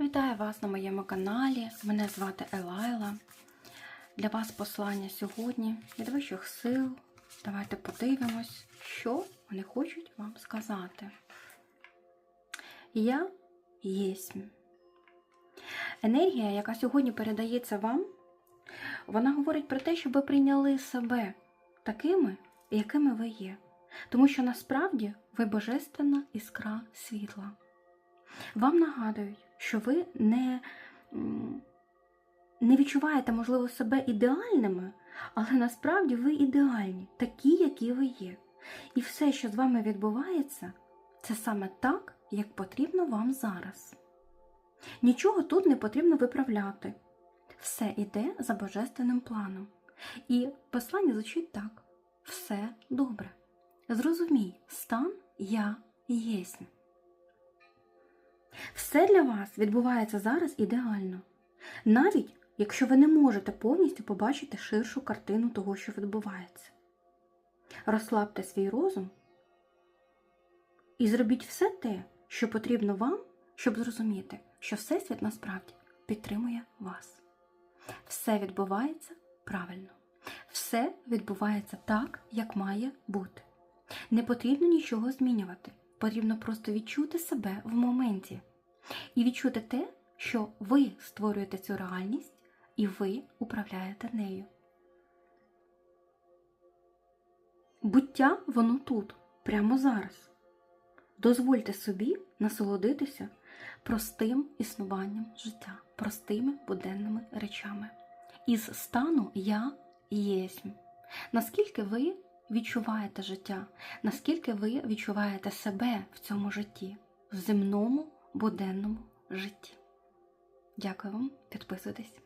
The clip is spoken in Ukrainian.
Вітаю вас на моєму каналі. Мене звати Елайла. Для вас послання сьогодні від вищих сил. Давайте подивимось, що вони хочуть вам сказати. Я єсмь. Енергія, яка сьогодні передається вам, вона говорить про те, щоб ви прийняли себе такими, якими ви є. Тому що насправді ви божественна іскра світла. Вам нагадують, що ви не, не відчуваєте, можливо, себе ідеальними, але насправді ви ідеальні, такі, які ви є. І все, що з вами відбувається, це саме так, як потрібно вам зараз. Нічого тут не потрібно виправляти. Все йде за божественним планом. І послання звучить так: все добре. Зрозумій, стан я єсмь. Все для вас відбувається зараз ідеально. Навіть якщо ви не можете повністю побачити ширшу картину того, що відбувається. Розслабте свій розум і зробіть все те, що потрібно вам, щоб зрозуміти, що Всесвіт насправді підтримує вас. Все відбувається правильно. Все відбувається так, як має бути. Не потрібно нічого змінювати. Потрібно просто відчути себе в моменті і відчути те, що ви створюєте цю реальність і ви управляєте нею. Буття воно тут, прямо зараз. Дозвольте собі насолодитися простим існуванням життя, простими буденними речами. Із стану я єсмь. Наскільки ви відчуваєте життя, наскільки ви відчуваєте себе в цьому житті, в земному буденному житті. Дякую вам, підписуйтесь.